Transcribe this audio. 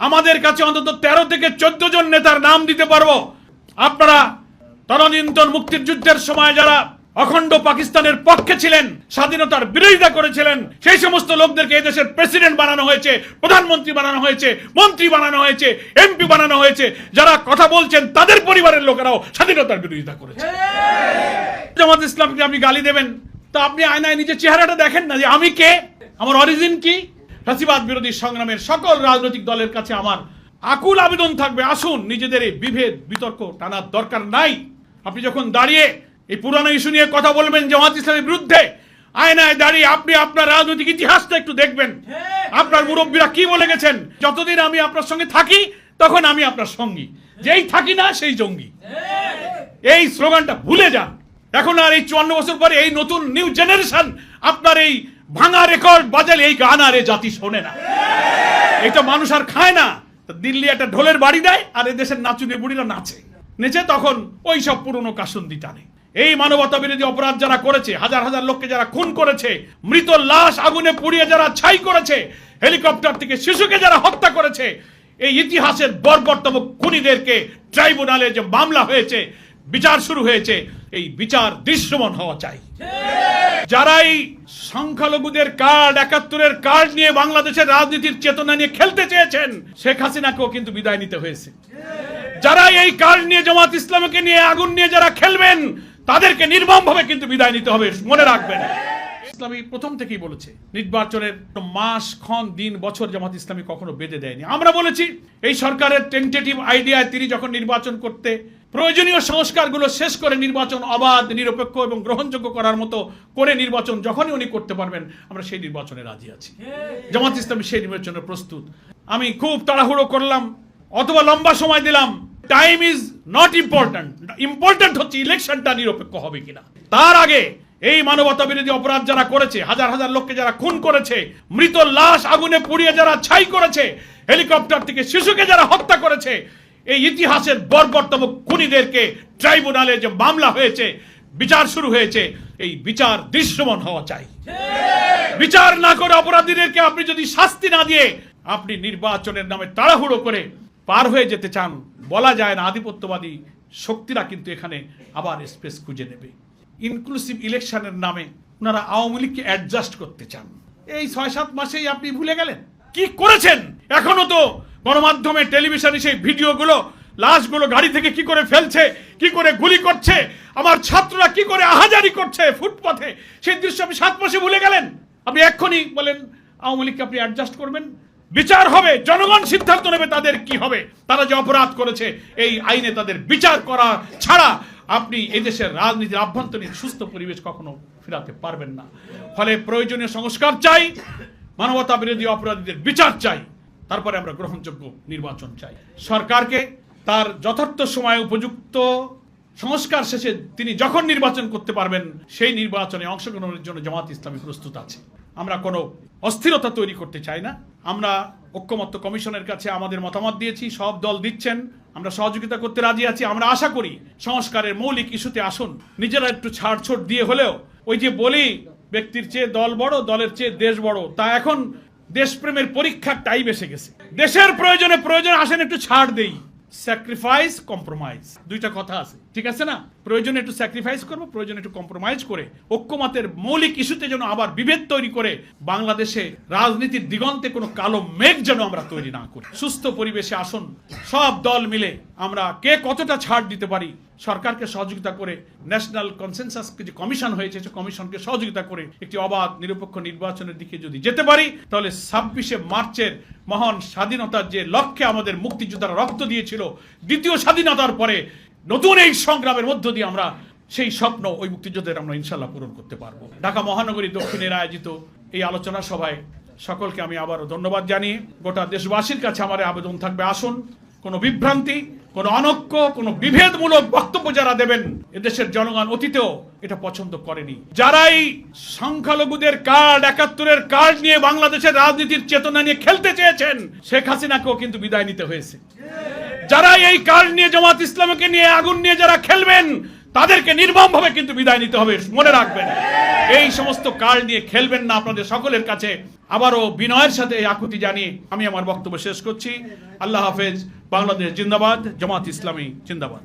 আমাদের কাছে অন্তত তেরো থেকে চোদ্দ জন নেতার নাম দিতে পারব। আপনারা তদানীন্তন মুক্তির যুদ্ধের সময় যারা অখণ্ড পাকিস্তানের পক্ষে ছিলেন, স্বাধীনতার বিরোধিতা করেছিলেন, সেই সমস্ত লোকদেরকে দেশের প্রেসিডেন্ট বানানো হয়েছে, প্রধানমন্ত্রী বানানো হয়েছে, মন্ত্রী বানানো হয়েছে, এমপি বানানো হয়েছে, যারা কথা বলছেন তাদের পরিবারের লোকেরাও স্বাধীনতার বিরোধিতা করেছে। জামাত ইসলামকে আপনি গালি দেবেন, তা আপনি আয়নায় নিজের চেহারাটা দেখেন না যে আমি কে? আমার অরিজিন কি? ফাঁসিবাদ বিরোধী সংগ্রামের সকল রাজনৈতিক দলের কাছে আমার আকুল আবেদন থাকবে। আসুন, নিজেদের এই বিভেদ, বিতর্ক টানার দরকার নাই। আপনি যখন দাঁড়িয়ে এই পুরানো ইস্যু নিয়ে কথা বলবেন জামাত ইসলামের বিরুদ্ধে, আয়নায় দাঁড়িয়ে আপনি আপনার রাজনৈতিক ইতিহাসটা একটু দেখবেন। আপনার মুরব্বীরা কি বলে গেছেন? যতদিন আমি আপনার সঙ্গে থাকি, তখন আমি আপনার সঙ্গী। যেই থাকি না, সেই জঙ্গি। এই স্লোগানটা ভুলে যান। এখন আর এই চুয়ান্ন বছর পরে এই নতুন নিউ জেনারেশন আপনার এই ভাঙা রেকর্ড বাজালে এই গান আর এ জাতি শোনে না। এটা মানুষ আর খায় না। দিল্লি একটা ঢোলের বাড়ি দেয় আর এই দেশের নাচুনি বুড়িরা নাচে। নেচে তখন ওই সব পুরনো কাসুন্দি টানে। এই মানবতা বিরোধী অপরাধ যারা করেছে, হাজার হাজার লোককে যারা খুন করেছে, মৃত লাশ আগুনে পুড়িয়ে যারা ছাই করেছে, হেলিকপ্টার থেকে শিশুকে যারা হত্যা করেছে, এই ইতিহাসের বর্বরতম খুনিদেরকে ট্রাইব্যুনালে যে মামলা হয়েছে বিচার শুরু হয়েছে, এই বিচার দৃশ্যমান হওয়া চাই। যারাই সংখ্যালঘুদের কার্ড, একাত্তরের কার্ড নিয়ে বাংলাদেশের রাজনীতির চেতনা নিয়ে খেলতে চেয়েছেন, শেখ হাসিনাকেও কিন্তু বিদায় নিতে হয়েছে। যারা এই কার্ড নিয়ে জামাত ইসলামকে নিয়ে আগুন নিয়ে যারা খেলবেন, তাদেরকে নির্মম ভাবে কিন্তু বিদায় নিতে হবে, মনে রাখবেন। ইসলামী প্রথম থেকেই বলেছে, নির্বাচনের মাস, ক্ষণ, দিন, বছর জামাত ইসলামী কখনো বেঁধে দেয়নি। আমরা বলেছি, এই সরকারের টেন্টেটিভ আইডিয়ায় তিনি যখন নির্বাচন করতে প্রয়োজনীয় সংস্কারগুলো শেষ করে নির্বাচন অবাধ, নিরপেক্ষ এবং গ্রহণযোগ্য করার মতো করে নির্বাচন যখনই উনি করতে পারবেন, আমরা সেই নির্বাচনে রাজি আছি। জামাত ইসলামী সেই নির্বাচনে প্রস্তুত। আমি খুব তাড়াহুড়ো করলাম, অথবা লম্বা সময় দিলাম। Time is not important important হচ্ছে ইলেকশনটা নিরপেক্ষ হবে কিনা। তার আগে এই মানবতা বিরোধী অপরাধ যারা করেছে, হাজার হাজার লোককে যারা খুন করেছে, মৃত লাশ আগুনে পুড়িয়ে যারা ছাই করেছে, হেলিকপ্টার থেকে শিশুকে যারা হত্যা করেছে এই ইতিহাসের বর্বরতম খুনিদেরকে ট্রাইব্যুনালে যে মামলা হয়েছে, বিচার শুরু হয়েছে, এই বিচার দৃশ্যমান হওয়া চাই। বিচার না করে অপরাধীদেরকে আপনি যদি শাস্তি না দিয়ে আপনি নির্বাচনের নামে তাড়াহুড়ো করে পার হয়ে যেতে চান, বলা যায় না আধিপত্যবাদী শক্তিরা কিন্তু এখানে আবার স্পেস খুঁজে নেবে। ইনক্লুসিভ ইলেকশনের নামে ওনারা আওয়ামী লীগকে অ্যাডজাস্ট করতে চান। এই ছয় সাত মাসেই আপনি ভুলে গেলেন। কি করেছেন? এখনও তো গণমাধ্যমে, টেলিভিশনে সেই ভিডিওগুলো, লাশগুলো গাড়ি থেকে কি করে ফেলছে, কি করে গুলি করছে, আমার ছাত্ররা কি করে আহাজারি করছে ফুটপথে, সেই দৃশ্য আপনি সাত মাসে ভুলে গেলেন। আপনি এক্ষুনি বলেন, আওয়ামী লীগকে আপনি অ্যাডজাস্ট করবেন। বিচার হবে, জনগণ সিদ্ধান্ত নেবে তাদের কি হবে। তারা যে অপরাধ করেছে, এই আইনে তাদের বিচার করা ছাড়া আপনি এদেশের দেশের রাজনীতির আভ্যন্তরীণ সুস্থ পরিবেশ কখনো ফেরাতে পারবেন না। ফলে প্রয়োজনীয় সংস্কার চাই মানবতা বিরোধী অপরাধীদের বিচার চাই। তারপরে আমরা গ্রহণযোগ্য নির্বাচন চাই। সরকারকে তার যথার্থ সময় উপযুক্ত সংস্কার শেষে তিনি যখন নির্বাচন করতে পারবেন, সেই নির্বাচনে অংশগ্রহণের জন্য জামাত ইসলামী প্রস্তুত আছে। আমরা কোনো অস্থিরতা তৈরি করতে চাই না। আমরা ঐক্যমত্য কমিশনের কাছে আমাদের মতামত দিয়েছি, সব দল দিচ্ছেন, আমরা সহযোগিতা করতে রাজি আছি, আমরা আশা করি সংস্কারের মৌলিক ইস্যুতে আসুন। নিজেরা একটু ছাড়ছোট দিয়ে হলেও ওই যে বলি, ব্যক্তির চেয়ে দল বড়, দলের চেয়ে দেশ বড়, তা এখন দেশপ্রেমের পরীক্ষার টাইম এসে গেছে। দেশের প্রয়োজনে প্রয়োজন আসেন একটু ছাড় দেই। স্যাক্রিফাইস কম্প্রোমাইজ দুইটা কথা আছে। ঠিক আছে না? প্রয়োজনে একটু স্যাক্রিফাইস করব, প্রয়োজনে একটু কম্প্রোমাইজ করে ঐক্যমতের মৌলিক ইস্যুতে যেন আবার বিভেদ তৈরি করে বাংলাদেশে রাজনীতির দিগন্তে কোনো কালো মেঘ যেন আমরা তৈরি না করি। সুস্থ পরিবেশে আসুন, সব দল মিলে আমরা কে কতটা ছাড় দিতে পারি, সরকারকে সহযোগিতা করে ন্যাশনাল কনসেনসাস যে কমিশন হয়েছে, সে কমিশনকে সহযোগিতা করে একটি অবাধ, নিরপেক্ষ নির্বাচনের দিকে যদি যেতে পারি, তাহলে ছাব্বিশে মার্চের মহান স্বাধীনতার যে লক্ষ্যে আমাদের মুক্তিযোদ্ধারা রক্ত দিয়েছিল দ্বিতীয় স্বাধীনতার পরে নতুন এই সংগ্রামের মধ্য দিয়ে আমরা সেই স্বপ্ন ওই মুক্তিযুদ্ধের আমরা ইনশাল্লাহ পূরণ করতে পারব। ঢাকা মহানগরী দক্ষিণের আয়োজিত এই আলোচনা সভায় সকলকে আমি আবারও ধন্যবাদ জানিয়ে গোটা দেশবাসীর কাছে আমার আবেদন থাকবে, আসুন, কোনো বিভ্রান্তি, কোনো অনক্য, কোনো বিভেদমূলক বক্তব্য যারা দেবেন, এদেশের জনগণ অতীতেও এটা পছন্দ করেনি। যারাই সংখ্যালঘুদের কার্ড, একাত্তরের কার্ড নিয়ে বাংলাদেশের রাজনীতির চেতনা নিয়ে খেলতে চেয়েছেন, শেখ হাসিনাকেও কিন্তু বিদায় নিতে হয়েছে। যারা এই কার্ড নিয়ে জামাত ইসলামকে নিয়ে আগুন নিয়ে যারা খেলবেন, তাদেরকে নির্মম ভাবে কিন্তু বিদায় নিতে হবে, মনে রাখবেন। এই সমস্ত কার্ড নিয়ে খেলবেন না আপনাদের সকলের কাছে। আবারও বিনয়ের সাথে আকুতি জানিয়ে আমি আমার বক্তব্য শেষ করছি। আল্লাহ হাফেজ, বাংলাদেশ জিন্দাবাদ, জামাত ইসলামী জিন্দাবাদ।